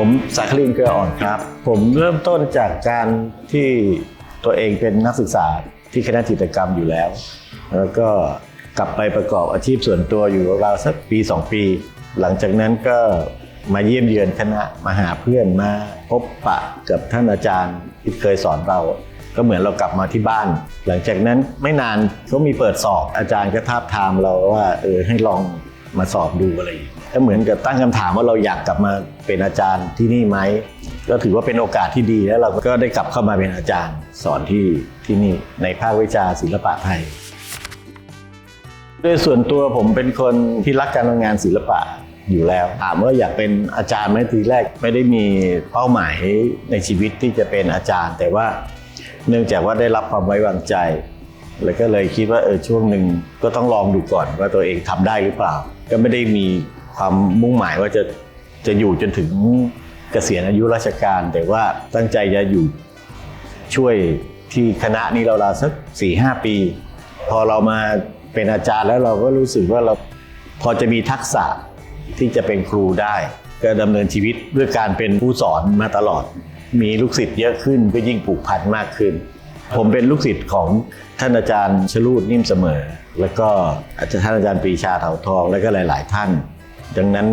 ผมสาคลินเกลืออ่อนครับ ผมเริ่มต้นจากการที่ตัวเองเป็นนักศึกษาที่คณะจิตรกรรมอยู่แล้ว แล้วก็กลับไปประกอบอาชีพส่วนตัวอยู่ราวสักปี 2 ปี หลังจากนั้นก็มาเยี่ยมเยือนคณะมาหาเพื่อนมาพบปะกับท่านอาจารย์ที่เคยสอนเรา ก็เหมือนเรากลับมาที่บ้าน หลังจากนั้นไม่นานเขามีเปิดสอบอาจารย์ก็ทาบทามเราว่าเออให้ลองมาสอบดูอะไรอย่างนี้ ก็เหมือนกับตั้งคำถามว่าเราอยากกลับมาเป็นอาจารย์ที่นี่ไหมก็ถือว่าเป็นโอกาสที่ดีแล้วเราก็ได้กลับเข้ามาเป็นอาจารย์สอนที่ที่นี่ในภาควิชาศิลปะไทยโดยส่วนตัวผมเป็นคนที่รักการทำงานศิลปะอยู่แล้วถามว่าอยากเป็นอาจารย์ไหมทีแรกไม่ได้มีเป้าหมายในชีวิตที่จะเป็นอาจารย์ แต่ว่าเนื่องจากว่าได้รับความไว้วางใจ แล้วก็เลยคิดว่าเออช่วงหนึ่งก็ต้องลองดูก่อนว่าตัวเองทำได้หรือเปล่า ก็ไม่ได้มี ความมุ่งหมายว่าจะจะอยู่จนถึงเกษียณอายุราชการ แต่ว่าตั้งใจจะอยู่ช่วยที่คณะนี้เราเราสัก4ี่หปี พอเรามาเป็นอาจารย์แล้วเราก็รู้สึกว่าเราพอจะมีทักษะที่จะเป็นครูได้ ก็ดำเนินชีวิตด้วยการเป็นผู้สอนมาตลอด มีลูกศิษย์เยอะขึ้นก็ยิ่งผูกพันมากขึ้น ผมเป็นลูกศิษย์ของท่านอาจารย์ชลูดนิ่มเสมอ แล้วก็อาจารย์ท่านอาจารย์ปรีชาเถาทอง แล้วก็หลาย ๆ ท่าน ดังนั้น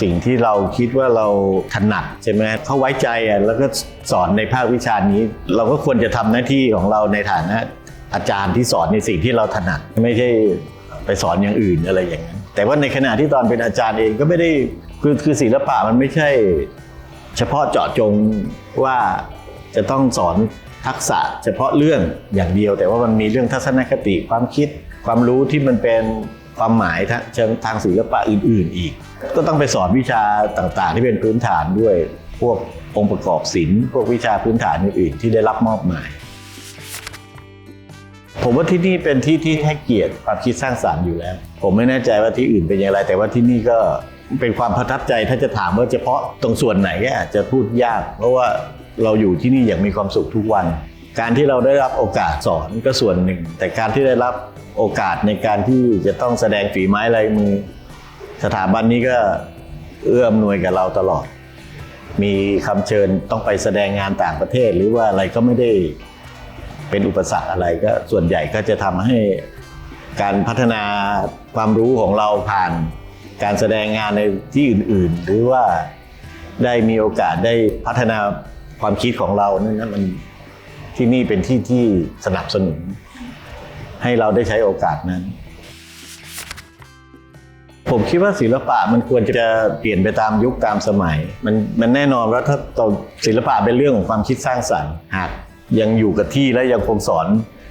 สิ่งที่เราคิดว่าเราถนัดใช่ไหมเขาไว้ใจอะแล้วก็สอนในภาควิชานี้ เราก็ควรจะทำหน้าที่ของเราในฐานะอาจารย์ที่สอนในสิ่งที่เราถนัดไม่ใช่ไปสอนอย่างอื่นอะไรอย่างนั้น แต่ว่าในขณะที่ตอนเป็นอาจารย์เองก็ไม่ได้คือคือศิลปะมันไม่ใช่ เฉพาะเจาะจงว่าจะต้องสอนทักษะเฉพาะเรื่องอย่างเดียว แต่ว่ามันมีเรื่องทัศนคติความคิดความรู้ที่มันเป็น ความหมายทางเชิงทางศิลปะอื่น ๆ อีก ก็ต้องไปสอนวิชาต่างๆ ที่เป็นพื้นฐานด้วยพวกองค์ประกอบศิลป์พวกวิชาพื้นฐานอื่น ๆ ที่ได้รับมอบหมาย ผมว่าที่นี่เป็นที่ที่ให้เกียรติความคิดสร้างสรรค์อยู่แล้ว ผมไม่แน่ใจว่าที่อื่นเป็นอย่างไร แต่ว่าที่นี่ก็เป็นความประทับใจถ้าจะถามว่าเฉพาะตรงส่วนไหนก็อาจจะพูดยาก เพราะว่าเราอยู่ที่นี่อย่างมีความสุขทุกวัน การที่เราได้รับโอกาสสอนก็ส่วนหนึ่ง แต่การที่ได้รับโอกาสในการที่จะต้องแสดงฝีไม้ลายมือ สถาบันนี้ก็เอื้ออำนวยกับเราตลอด มีคำเชิญต้องไปแสดงงานต่างประเทศ หรือว่าอะไรก็ไม่ได้เป็นอุปสรรคอะไรก็ส่วนใหญ่ก็จะทำให้การพัฒนาความรู้ของเราผ่าน การแสดงงานในที่อื่น ๆ หรือว่าได้มีโอกาสได้พัฒนาความคิดของเรานั่นนมัน ที่นี่เป็นที่ที่สนับสนุน ให้เราได้ใช้โอกาสนั้น ผมคิดว่าศิลปะมันควรจะเปลี่ยนไปตามยุคตามสมัย มันมันแน่นอนว่าถ้าเราศิลปะเป็นเรื่องของความคิดสร้างสรรค์หากยังอยู่กับที่และยังคงสอน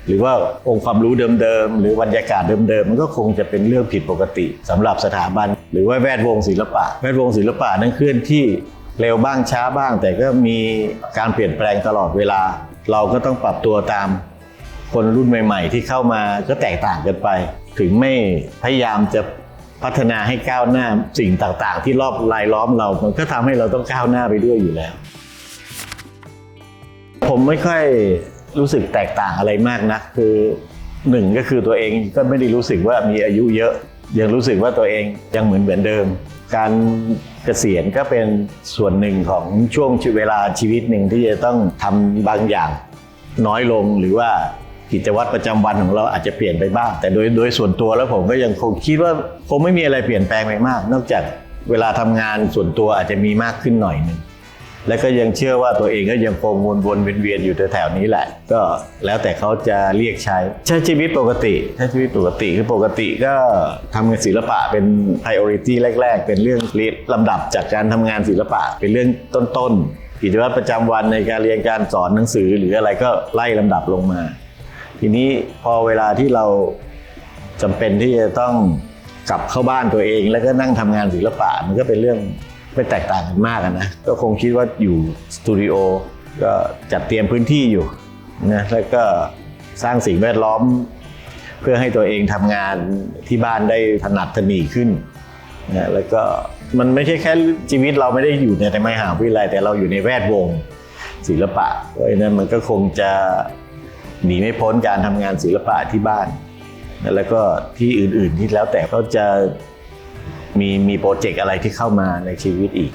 หรือว่าองค์ความรู้เดิมๆหรือบรรยากาศเดิมๆมันก็คงจะเป็นเรื่องผิดปกติสำหรับสถาบัน หรือว่าแวดวงศิลปะ แวดวงศิลปะนั้นเคลื่อนที่ เร็วบ้างช้าบ้าง แต่ก็มีการเปลี่ยนแปลงตลอดเวลา เราก็ต้องปรับตัวตามคนรุ่นใหม่ ๆ ที่เข้ามาก็แตกต่างกันไป ถึงไม่พยายามจะพัฒนาให้ก้าวหน้าสิ่งต่างๆ ที่รอบรายล้อมเรา มันก็ทำให้เราต้องก้าวหน้าไปด้วยอยู่แล้ว ผมไม่ค่อยรู้สึกแตกต่างอะไรมากนะคือหนึ่งก็คือตัวเองก็ไม่ได้รู้สึกว่ามีอายุเยอะ ยังรู้สึกว่าตัวเองยังเหมือนเหมือนเดิม การเกษียณก็เป็นส่วนหนึ่งของช่วงเวลาชีวิตหนึ่งที่จะต้องทำบางอย่างน้อยลงหรือว่ากิจวัตรประจำวันของเราอาจจะเปลี่ยนไปบ้าง แต่โดยโดยส่วนตัวแล้วผมก็ยังคงคิดว่าคงไม่มีอะไรเปลี่ยนแปลงไปมาก นอกจากเวลาทำงานส่วนตัวอาจจะมีมากขึ้นหน่อยหนึ่ง และก็ยังเชื่อว่าตัวเองก็ยังคงวนวนเวียนๆอยู่แถวๆนี้แหละ ก็แล้วแต่เขาจะเรียกใช้ใช้ชีวิตปกติใช้ชีวิตปกติคือปกติก็ทำงานศิลปะเป็น priority แรก ๆ เป็นเรื่องลำดับจากการทำงานศิลปะเป็นเรื่องต้นๆกิจวัตรประจำวันในการเรียนการสอนหนังสือหรืออะไรก็ไล่ลำดับลงมา ทีนี้พอเวลาที่เราจำเป็นที่จะต้องกลับเข้าบ้านตัวเอง แล้วก็นั่งทำงานศิลปะมันก็เป็นเรื่อง ไม่แตกต่างกันมากนะ ก็คงคิดว่าอยู่สตูดิโอก็จัดเตรียมพื้นที่อยู่นะแล้วก็สร้างสิ่งแวดล้อม เพื่อให้ตัวเองทำงานที่บ้านได้ถนัดถนีขึ้นนะแล้วก็มันไม่ใช่แค่ชีวิตเราไม่ได้อยู่ในไมหาวิทยาลัยแต่เราอยู่ในแวดวงศิลปะเพราะฉะนั้นมันก็คงจะหนีไม่พ้นการทำงานศิลปะที่บ้าน แล้วก็ที่อื่นๆที่แล้วแต่เขาจะ มีมีโปรเจกต์อะไรที่เข้ามาในชีวิตอีก